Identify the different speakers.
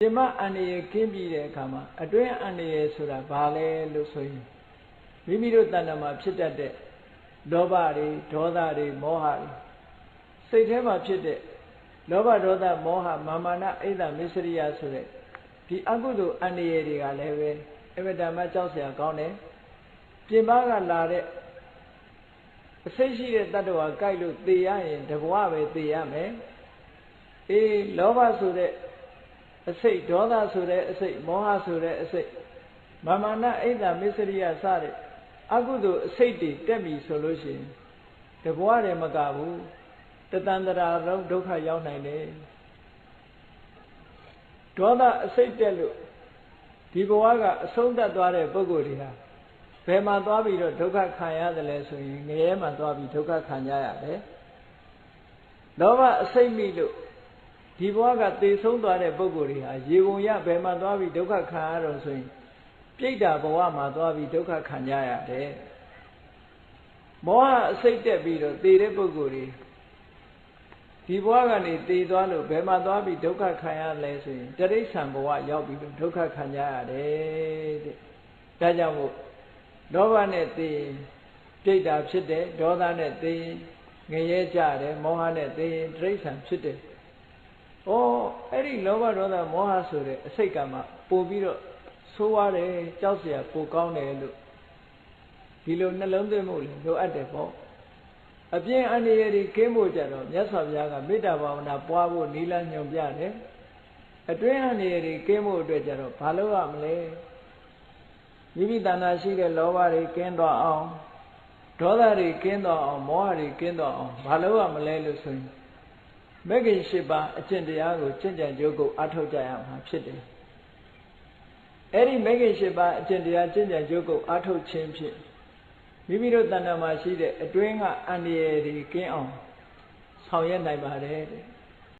Speaker 1: ပြမအန္တရာယ်ကင်းပြီးတဲ့အခါမှာအတွင်းအန္တရာယ်ဆိုတာဘာလဲလို့ဆိုရင်မိမိတို့တဏ္ဍာမှာဖြစ်တတ်တဲ့လောဘတွေဒေါသတွေမောဟတွေစိတ်ထဲမှာဖြစ်တဲ့လောဘဒေါသမောဟမာမာနအိဒမစ္စရိယဆိုတဲ့ဒီအကုသိုလ်အန္တရာယ်တွေကလည်းပဲအမတန်မှကြောက်စရာကောင်းတယ်ပြင်ပကလာတဲ့အစိတ်ရှိတဲ့တ attva ကြိုက်လို့သေရရင်တဘဝပဲသေရမယ်အေးလောဘဆိုတဲ့ အစိတ်ဒေါသဆိုတဲ့အစိတ်မောဟဆိုတဲ့အစိတ်မာမာနအိဒမစ္စရိယစတဲ့အကုသိုလ်အစိတ်တွေတက်ပြီဆိုလို့ရှိရင်တဘဝတည်းမကဘူးတတန္တရာလုံးဒုက္ခရောက်နိုင်တယ်ဒေါသအစိတ်တက်လို့ဒီဘဝကအဆုံးသတ်သွားတဲ့ပုဂ္ဂိုလ်တွေဟာဘယ်မှာသွားပြီးတော့ဒုက္ခခံရတယ်လဲဆိုရင်ငရဲမှာသွားပြီးဒုက္ခခံကြရတယ်လောဘအစိတ်မိလို့ ဒီဘဝကသေဆုံးသွားတဲ့ပုဂ္ဂိုလ်တွေဟာရေပုံရဘယ်မှာသွားပြီးဒုက္ခခံရတော့ဆိုရင်ပြိတ္တာဘဝမှာသွားပြီးဒုက္ခခံကြရတယ်မောဟအစိတ်တက်ပြီးတော့သေတဲ့ပုဂ္ဂိုလ်တွေဒီဘဝကနေသေသွားလို့ဘယ်မှာသွားပြီးဒုက္ခခံရလဲဆိုရင်တရိစ္ဆာန်ဘဝရောက်ပြီးတော့ဒုက္ခခံကြရတယ်တဲ့ဒါကြောင့်မို့လောဘနဲ့သိရင်ပြိတ္တာဖြစ်တယ်ဒေါသနဲ့သိရင်ငရဲကြတယ်မောဟနဲ့သိရင်တိရစ္ဆာန်ဖြစ်တယ်။ ဩအဲ့ဒီလောဘဒေါသမောဟဆိုတဲ့အစိတ်ကမှပို့ပြီးတော့ဆိုးရတယ်ကြောက်စရာပိုကောင်းတယ်လို့ဒီလိုနှလုံးသွင်းမှုလည်းလိုအပ်တယ်ပေါ့အပြင်အန္တရာယ်တွေကင်းဖို့ကြတော့မြတ်စွာဘုရားကမေတ္တာဘာဝနာပွားဖို့နိလညွန်ပြတယ်အတွင်းအန္တရာယ်တွေကင်းဖို့အတွက်ကြတော့ဘာလုပ်ရမလဲမိမိတဏှာရှိတဲ့လောဘတွေကင်းသွားအောင်ဒေါသတွေကင်းသွားအောင်မောဟတွေကင်းသွားအောင်ဘာလုပ်ရမလဲလို့ဆိုရင် မဂ္ဂင်၈ပါးအကျင့်တရားကိုကျင့်ကြံကြိုးကိုအထောက်ကြရမှာဖြစ်တယ်အဲ့ဒီမဂ္ဂင်၈ပါးအကျင့်တရားကျင့်ကြံကြိုးကိုအထောက်ခြင်းဖြင့်မိမိတို့တဏ္ဍာမှာရှိတဲ့အတွင်းကအန္တရာယ်တွေကင်းအောင်ဆောင်ရွက်နိုင်ပါတယ်တဲ့